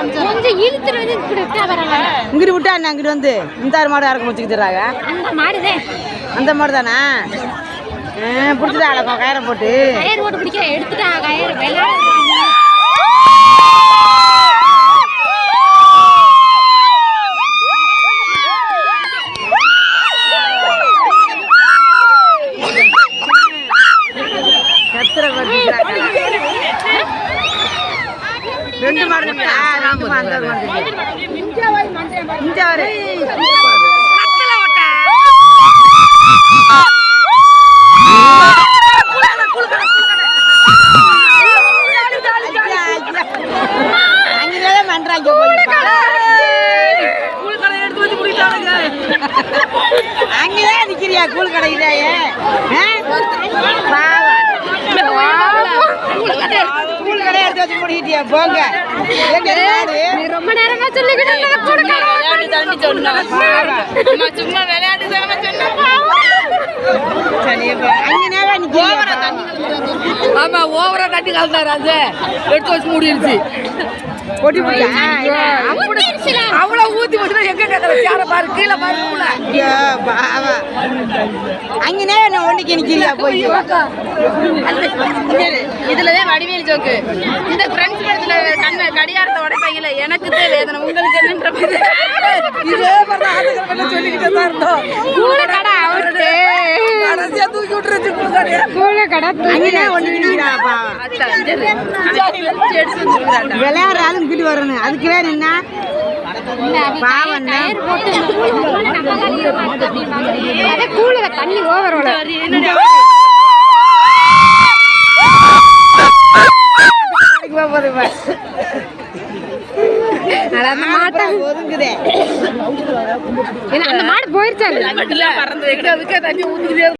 கொஞ்சம் இழுத்துட்டு வந்து இப்படி விட்டா பரவாயில்ல இங்கிட்டு விட்டா என்ன அங்கிட்டு வந்து? இந்த மாடு இறக்க வச்சுக்கிட்டு தர்றாங்க அந்த மாடுதே. அந்த மாடு தானே பிடிச்சதா அழகம் கயிறை போட்டு? கயிறு போட்டு பிடிக்க எடுத்துட்டா கயிறு விளையாடுறாங்க கத்திர ரெண்டு. ஆ, ரெண்டு மாடு, அந்த மாடு இருக்கு. இங்க வரு. அங்கதான் பண்றாங்க போய். அங்கதான் நிக்கிறியா கூழ் கடைக்குதாயே கூழ் கடை எடுத்து வச்சு முடிக்கிட்டியா போங்க ரொம்ப நேரமா சொல்லிக்கிட்டு சும்மா விளையாட்டு தானே சொன்னேன் சரி இப்ப அங்கனவே நிக்கிறியா ஆமா ஓவரா கட்டி கலந்தாரு அது எடுத்து வச்சு மூடிடுச்சு கொட்டி. அவ்வளவு ஊத்தி போட்டு எங்க கேட்கற சேர பாரு கீழே பாரு உள்ள. ஐயோ பாவா அங்கனே என்ன ஒண்ணுக்கு நிக்கிறியா போய். இதுலதான் வடிவேல் ஜோக்கு. இந்த ஃப்ரெண்ட்ஸ் படத்துல கண்ண உடைப்பாங்கல்ல எனக்கு தான் வேதனை. உங்களுக்கு என்னன்ற இதே மாதிரி சொல்லிக்கிட்டே தான் இருந்தோம். கடைசியா தூக்கி விட்டுருச்சு கூழு கூழு கடை விளையாடுற ஆளும் கிட்ட வரணும் அதுக்கு வேற என்ன கூழுக தண்ணி ஓவர் அந்த மாட்டை ஒதுங்குதே அந்த மாடு போயிருச்சாங்க